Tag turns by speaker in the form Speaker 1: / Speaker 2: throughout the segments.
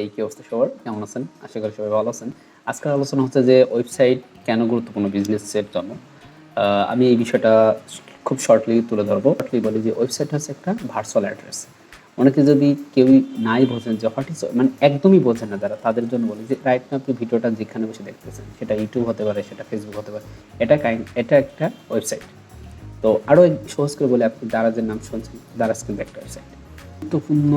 Speaker 1: এই কি অবস্থা সবার? কেমন আছেন? আশা করি সবাই ভালো আছেন। আজকের আলোচনা হচ্ছে যে ওয়েবসাইট কেন গুরুত্বপূর্ণ বিজনেসের জন্য? আমি এই বিষয়টা খুব শর্টলি তুলে ধরবো। শর্টলি বলি যে ওয়েবসাইট হচ্ছে একটা ভার্চুয়াল অ্যাড্রেস অনেকে যদি কেউই নাই বোঝেন যে হোয়াট ইজ মানে একদমই বোঝেন না যারা, তাদের জন্য বলি যে রাইট না আপনি ভিডিওটা যেখানে বসে দেখতেছেন, সেটা ইউটিউব হতে পারে, সেটা ফেসবুক হতে পারে, এটা কাইন্ড এটা একটা ওয়েবসাইট। তো আরও সহজ করে বলে আপনি দারাজের নাম শুনছেন, দারাজ কিন্তু একটা ওয়েবসাইট। গুরুত্বপূর্ণ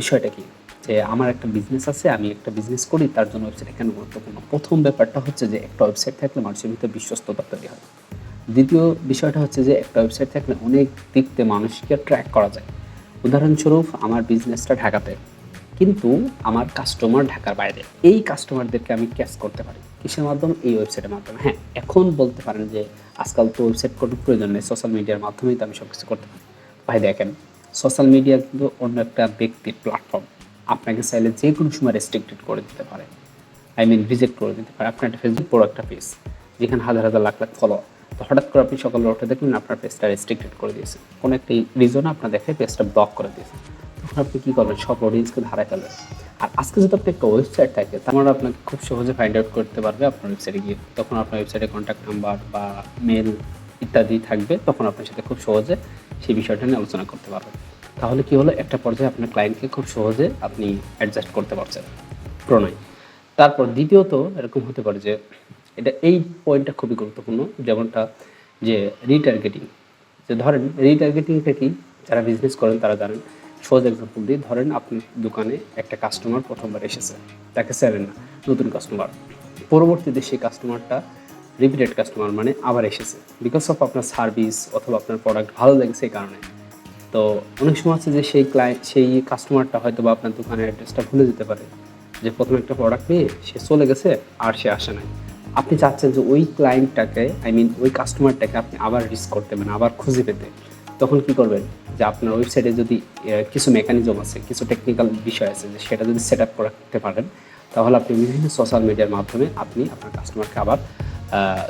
Speaker 1: বিষয়টা কি? যে আমার একটা বিজনেস আছে, আমি একটা বিজনেস করি, তার জন্য ওয়েবসাইট কেন গুরুত্বপূর্ণ। প্রথম ব্যাপারটা হচ্ছে যে একটা ওয়েবসাইট থাকলে মানুষের ভিতরে বিশ্বস্ততা তৈরি হয়। দ্বিতীয় বিষয়টা হচ্ছে যে একটা ওয়েবসাইট থাকলে অনেক দিক দিকতে মানুষকে ট্র্যাক করা যায়। উদাহরণস্বরূপ, আমার বিজনেসটা ঢাকাতে, কিন্তু আমার কাস্টমার ঢাকার বাইরে। এই কাস্টমারদেরকে আমি ক্যাচ করতে পারি। কিসের মাধ্যমে? এই ওয়েবসাইটের মাধ্যমে। হ্যাঁ এখন বলতে পারেন যে আজকাল তো ওয়েবসাইট কোনো প্রয়োজন নেই সোশ্যাল মিডিয়ার মাধ্যমেই তো আমি সব কিছু করতে পারি। ভাই দেখেন সোশ্যাল মিডিয়া কিন্তু অন্য একটা ব্যক্তির প্ল্যাটফর্ম আপনাকে চাইলে যে কোনো সময় রেস্ট্রিক্টেড করে দিতে পারে। আই মিন রিজেক্ট করে দিতে পারে। আপনার একটা ফেসবুক বড় একটা পেজ যেখানে হাজার হাজার লাখ লাখ ফলো তো হঠাৎ করে আপনি সকালে উঠে দেখলেন আপনার পেজটা রেস্ট্রিক্টেড করে দিয়েছে। কোনো একটা রিজনে আপনার দেখে পেজটা ব্লক করে দিয়েছে। তখন আপনি কী করবেন? সব অডিয়েন্সকে ধারায় ফেলবেন। আর আজকে যদি আপনি একটা ওয়েবসাইট থাকে তাহলে আপনাকে খুব সহজে ফাইন্ড আউট করতে পারবে আপনার ওয়েবসাইটে গিয়ে। তখন আপনার ওয়েবসাইটে কন্ট্যাক্ট নাম্বার বা মেল ইত্যাদি থাকবে। তখন আপনার সাথে খুব সহজে সেই বিষয়টা নিয়ে আলোচনা করতে পারবেন তাহলে কি হলো? একটা পর্যায়ে আপনার ক্লায়েন্টকে খুব সহজে আপনি অ্যাডজাস্ট করতে পারছেন। প্রণয়। তারপর দ্বিতীয়ত এরকম হতে পারে যে, এটা এই পয়েন্টটা খুবই গুরুত্বপূর্ণ, যেমনটা যে রিটার্গেটিং যে ধরেন রিটার্গেটিংটা কি? যারা বিজনেস করেন তারা জানেন। সহজ এক্সাম্পল দিয়ে ধরেন আপনি দোকানে একটা কাস্টমার প্রথমবার এসেছে। তাকে সেরেন না, নতুন কাস্টমার পরবর্তীতে সেই কাস্টমারটা রিপিটেড কাস্টমার মানে আবার এসেছে। বিকজ অফ আপনার সার্ভিস অথবা আপনার প্রোডাক্ট ভালো লেগেছে এই কারণে। তো অনেক সময় আছে যে সেই ক্লায়েন্ট সেই কাস্টমারটা হয়তো বা আপনার দোকানের অ্যাড্রেসটা ভুলে যেতে পারে। যে প্রথম একটা প্রোডাক্ট নিয়ে সে চলে গেছে আর সে আসে নাই। আপনি চাচ্ছেন যে ওই ক্লায়েন্টটাকে আই মিন ওই কাস্টমারটাকে আপনি আবার রিচ করতে মানে আবার খুঁজে পেতে। তখন কি করবেন? যে আপনার ওয়েবসাইটে যদি কিছু মেকানিজম আছে, কিছু টেকনিক্যাল বিষয় আছে যে সেটা যদি সেট আপ করতে পারেন, তাহলে আপনি বিভিন্ন সোশ্যাল মিডিয়ার মাধ্যমে আপনি আপনার কাস্টমারকে আবার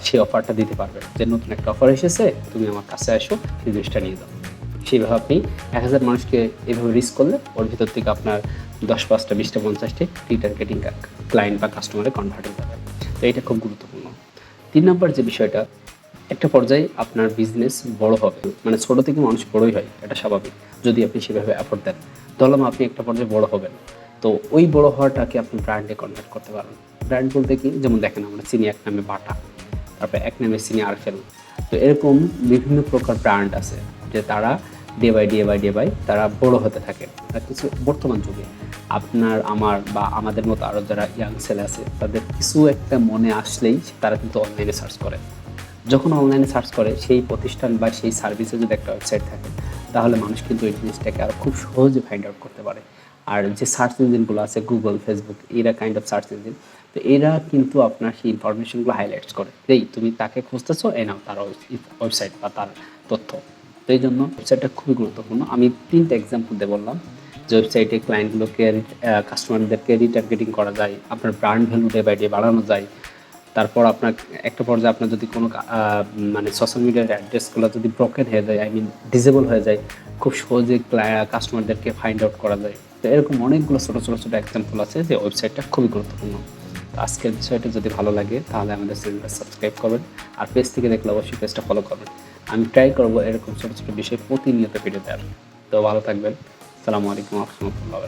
Speaker 1: সেই অফারটা দিতে পারবেন। যে নতুন একটা অফার এসেছে, তুমি আমার কাছে আসো সেই জিনিসটা নিয়ে যাও। সেইভাবে আপনি এক হাজার মানুষকে এভাবে রিস্ক করলে ওর ভিতর থেকে আপনার দশ পাঁচটা, বিশটা, পঞ্চাশটি রিটার্গেটিং ক্লায়েন্ট বা কাস্টমারে কনভার্ট হতে পারে তো এটা খুব গুরুত্বপূর্ণ। তিন নম্বর যে বিষয়টা, একটা পর্যায়ে আপনার বিজনেস বড় হবে। মানে ছোটো থেকে মানুষ বড়ই হয়, এটা স্বাভাবিক। যদি আপনি সেভাবে অ্যাফোর্ড দেন, তাহলে আপনি একটা পর্যায়ে বড় হবেন। তো ওই বড় হওয়াটাকে আপনি ব্র্যান্ডে কনভার্ট করতে পারেন। ব্র্যান্ড বলতে কি? যেমন দেখেন আমরা চিনি এক নামে বাটা, তারপরে এক নামে চিনি আরফেল। তো এরকম বিভিন্ন প্রকার ব্র্যান্ড আছে, যে তারা day by day by day by তারা বড় হতে থাকে। আর কিছু বর্তমান যুগে আপনার, আমার বা আমাদের মতো আরও যারা ইয়াং ছেলে আছে, তাদের কিছু একটা মনে আসলেই তারা কিন্তু অনলাইনে সার্চ করে। যখন অনলাইনে সার্চ করে, সেই প্রতিষ্ঠান বা সেই সার্ভিসে যদি একটা ওয়েবসাইট থাকে, তাহলে মানুষ কিন্তু এই জিনিসটাকে আরও খুব সহজে ফাইন্ড আউট করতে পারে। আর যে সার্চ ইঞ্জিনগুলো আছে গুগল ফেসবুক এরা কাইন্ড অফ সার্চ ইঞ্জিন তো এরা কিন্তু আপনার সেই ইনফরমেশনগুলো হাইলাইটস করে। এই, তুমি তাকে খুঁজতেছো, এই নাও তার ওয়েবসাইট বা তার তথ্য। তো এই জন্য ওয়েবসাইটটা খুবই গুরুত্বপূর্ণ। আমি তিনটা এক্সাম্পল দিয়ে বললাম। যে ওয়েবসাইটে ক্লায়েন্টগুলোকে কাস্টমারদেরকে রিটার্গেটিং করা যায়, আপনার brand value day by day বাড়ানো যায়, তারপর আপনার একটা পর্যায়ে আপনার যদি কোনো মানে সোশ্যাল মিডিয়ার অ্যাড্রেসগুলো যদি ব্রকেন হয়ে যায় আই মিন ডিসেবল হয়ে যায়, খুব সহজে কাস্টমারদেরকে ফাইন্ড আউট করা যায়। তো এরকম অনেকগুলো ছোটো ছোটো ছোটো এক্সাম্পল আছে যে ওয়েবসাইটটা খুবই গুরুত্বপূর্ণ। আজকের বিষয়টা যদি ভালো লাগে, তাহলে আমাদের চ্যানেলটা সাবস্ক্রাইব করবেন আর পেজ থেকে দেখলে অবশ্যই পেজটা ফলো করবেন। আমি ট্রাই করব এরকম ছোটো ছোটো বিষয় প্রতিনিয়ত ভিডিও দেওয়ার। তো ভালো থাকবেন। সালামু আলাইকুম রহমতুল্লাহ